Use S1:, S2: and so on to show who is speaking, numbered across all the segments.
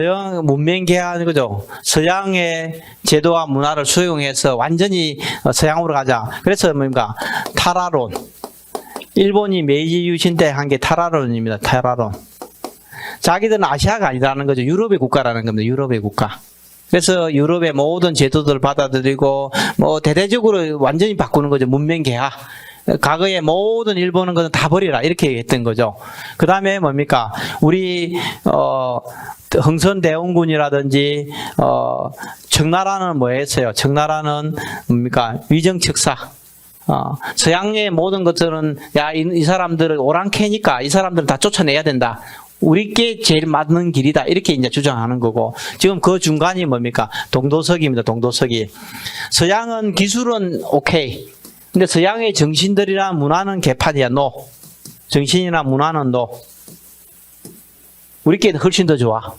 S1: 서양 문명 개화하는 거죠. 서양의 제도와 문화를 수용해서 완전히 어, 서양으로 가자. 그래서 뭡니까? 타라론. 일본이 메이지 유신 때 한 게 타라론입니다. 타라론. 자기들은 아시아가 아니라는 거죠. 유럽의 국가라는 겁니다. 유럽의 국가. 그래서 유럽의 모든 제도들을 받아들이고 뭐 대대적으로 완전히 바꾸는 거죠. 문명 개화. 과거의 모든 일본은 것은 다 버리라 이렇게 했던 거죠. 그 다음에 뭡니까? 우리 어 흥선대원군이라든지 어 청나라는 뭐였어요? 청나라는 뭡니까? 위정척사. 어, 서양의 모든 것들은 야이 이 사람들은 오랑캐니까 이 사람들은 다 쫓아내야 된다. 우리께 제일 맞는 길이다. 이렇게 이제 주장하는 거고. 지금 그 중간이 뭡니까? 동도석입니다. 동도석이 서양은 기술은 오케이. 근데 서양의 정신들이나 문화는 개판이야. 노. 정신이나 문화는 노 우리께 훨씬 더 좋아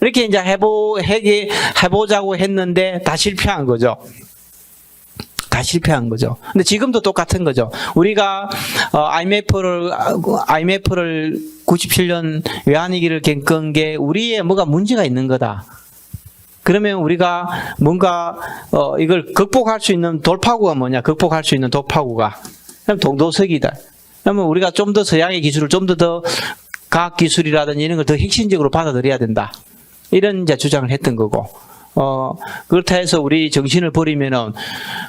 S1: 이렇게 이제 해보 해 해보자고 했는데 다 실패한 거죠. 다 실패한 거죠. 근데 지금도 똑같은 거죠. 우리가 어, IMF를 IMF를 97년 외환위기를 겪은 게 우리의 뭐가 문제가 있는 거다. 그러면 우리가 뭔가 어, 이걸 극복할 수 있는 돌파구가 뭐냐? 극복할 수 있는 돌파구가 그럼 동도석이다. 그러면 우리가 좀 더 서양의 기술을 좀 더 더 과학 기술이라든지 이런 걸 더 핵심적으로 받아들여야 된다. 이런 이제 주장을 했던 거고. 어, 그렇다 해서 우리 정신을 버리면은,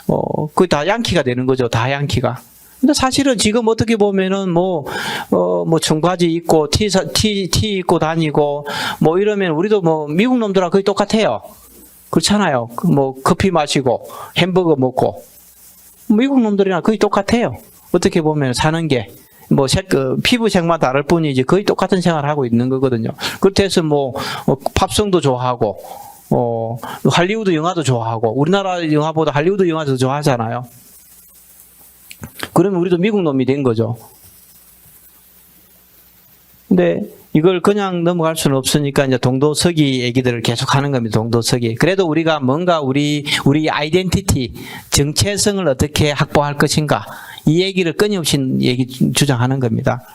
S1: 어, 그게 다 양키가 되는 거죠. 다 양키가. 근데 사실은 지금 어떻게 보면은 뭐, 어, 뭐 청바지 입고 티, 사- 티, 티 입고 다니고 뭐 이러면 우리도 뭐 미국 놈들하고 거의 똑같아요. 그렇잖아요. 그뭐 커피 마시고 햄버거 먹고 미국 놈들이랑 거의 똑같아요. 어떻게 보면 사는 게. 뭐, 색, 그, 피부색만 다를 뿐이지 거의 똑같은 생활을 하고 있는 거거든요. 그렇다 해서 뭐, 어, 팝송도 좋아하고, 어, 할리우드 영화도 좋아하고, 우리나라 영화보다 할리우드 영화도 좋아하잖아요. 그러면 우리도 미국 놈이 된 거죠. 근데 이걸 그냥 넘어갈 수는 없으니까 이제 동도서기 얘기들을 계속 하는 겁니다. 동도서기. 그래도 우리가 뭔가 우리 우리 아이덴티티 정체성을 어떻게 확보할 것인가 이 얘기를 끊임없이 얘기 주장하는 겁니다.